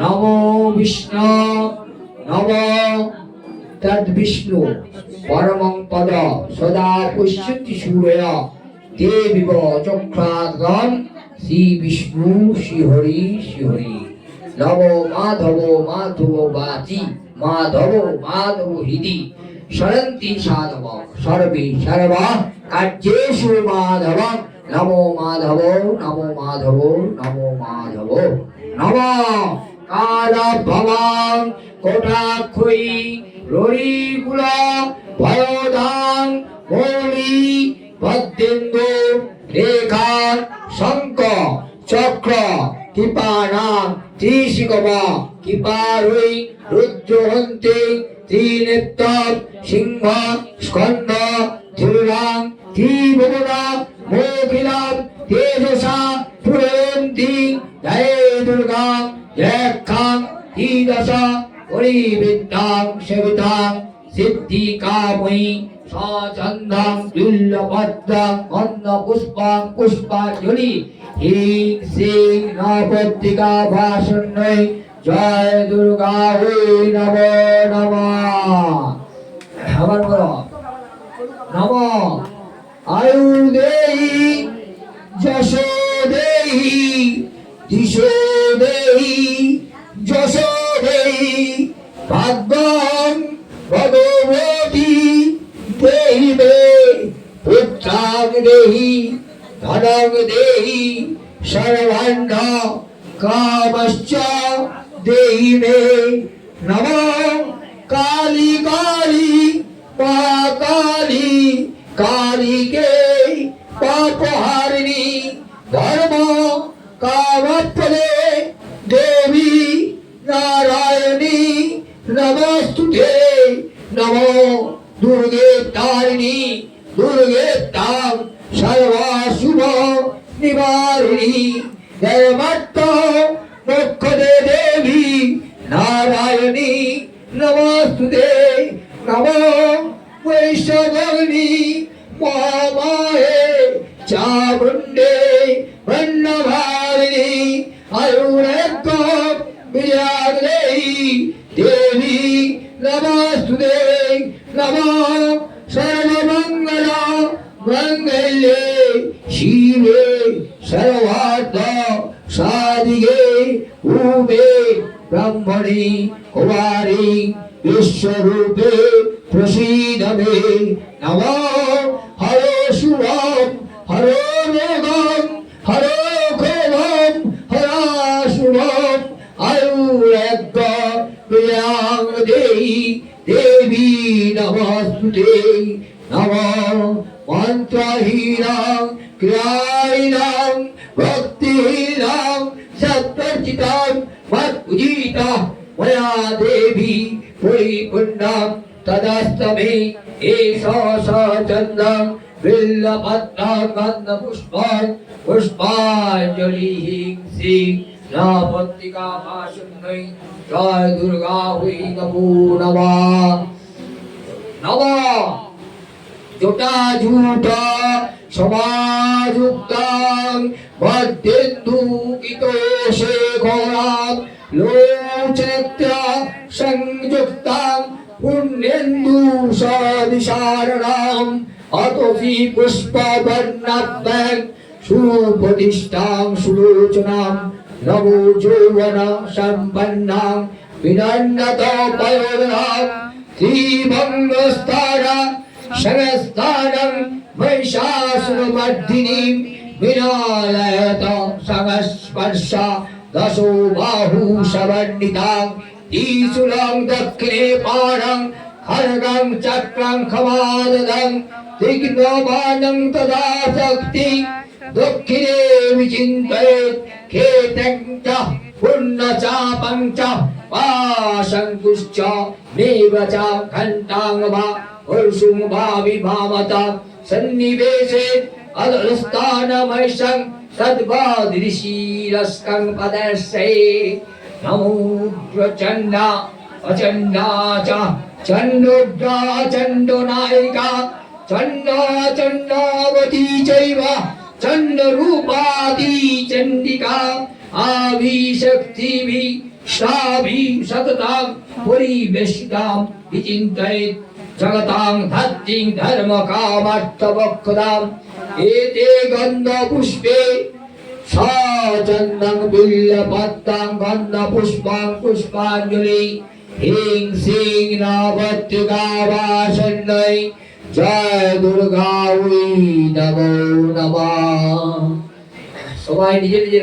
নমো বিষ্ণু, নম। তদ্বিষ্ণু পরমং পদ সদা পুষ্যতি সূর্য। দেবিব চক্রাগম শ্রী বিষ্ণু শ্রীহরি শ্রীহরি নব মাধব মাধব বাচি, মাধব মাধব হৃদি সরন্তি সাধব, সর্বে সর্ব কার্যেষু মাধব। নমো মাধব নমো মাধব নমো মাধব। নম। কাল ভবাং কোটাক্ষয়ী ররিকুল ভয়দাং মৌলি পদ্মেন্দু রেখা শঙ্ক চক্র কৃপানাম ত্রিশিকমা কৃপারৈ রুদ্রহন্তে ত্রিনেত্র সিংহ স্কন্দ ধীরাং ত্রিভুবনা মোখিলাম তেজসা পুরয়ন্তি জয় দুর্গা জয়ক্ষাং ত্রিদশা পরিবৃত্তাং সেবিতাং সিদ্ধি কাময়ী সচন্দং দুল্লভদ্রাং গন্ধ পুষ্পাং পুষ্পাঞ্জলি হিং সিং নবদ্রিকা ভাষণ্যৈ জয় দুর্গা হই নম নম আবার বলো নম আয়ু দেহি যশ দিশো দেহি যশ দেহি ভাগ্যং ভগবতী দেহি মে পুত্রাং দেহি ধনং দেহি সর্বান্ন কামশ্চ দেহি মে নমঃ কালী কালী মা কালী কালীকে পাপহারিণী নমস্তুতে। নমো দুর্গে তারিণী দুর্গে তাম সর্বাশুভ নিবারিণী। দেবত্ত মুখ্যদে দেবী নারায়ণী নমস্তুতে। নমো বৈষ্ণবী মহামায়ে চামুণ্ডে নমস্তুতে নমো সর্বমঙ্গল মঙ্গলে শিবে সর্বার্থ সাধিকে উবে ব্রহ্মণি কুমারী বিশ্বরূপে প্রসীদ মে নম देवी नमस्ते नम। मंत्रहीना क्रियाणीनां भक्तिना सत्चिता मत्पूजिता मया देवी परिपुण्णां तदस्तमे एषा स चन्द्रं बिल्लपत्रां गन्धपुष्पान् पुष्पाजलि सिंह। পুষ্পাঞ্জলি হিংসি নাপত্রিকা ভাষণ্যৈ জয় দুর্গা হই নমো। নমঃ নমঃ জটা ঝুটা সমাযুক্তাং বদ্ধেন্দু কিতো শেখরাং লোচনেত্রা সংযুক্তাং পুণ্যেন্দু সদিশারণাম অতসি পুষ্পবর্ণাব্যাং সুপ্রতিষ্ঠাং সুলোচনাম। নমো যৌবন সম্পন্নাং বিনন্নত পয়োদনাং শ্রীভঙ্গস্থানা সহস্থানং মহিষাসুরমর্দিনীম বিনালয়ত সংস্পর্শ দশো বাহু সবর্ণিতাং ত্রিশূলং দক্ষিণে পাণং খড়গং চক্রং খমাদদং তীক্ষ্ণবাণং তদা শক্তি দক্ষিণে বিচিন্তয়েৎ খেতং চ পুণ্যচাপং চ পাশঙ্কুশ্চ মেঘ চ ঘণ্টাং वा वर्षुं वा विभावत सन्निवेशे अधस्तानमैषं सद्वादृशीरस्कं पदर्शे नमो प्रचण्डा अचण्डा च चण्डोग्रा चण्डनायिका चण्डा चण्डावती चैव चण्डरूपादी चण्डिका आविशक्तिभि साभि सततां परिवेशितां विचिन्तयेत् जगतां धत्तिं धर्मकामर्थवक्षदाम् एते गन्धपुष्पे सचन्दं बिल्लपत्रां गन्धपुष्पां पुष्पाञ्जलि হিং সিং নবত্রিকাবাসন্নৈ জয় দুর্গা উই নমো নমঃ সবাই নিজের নিজের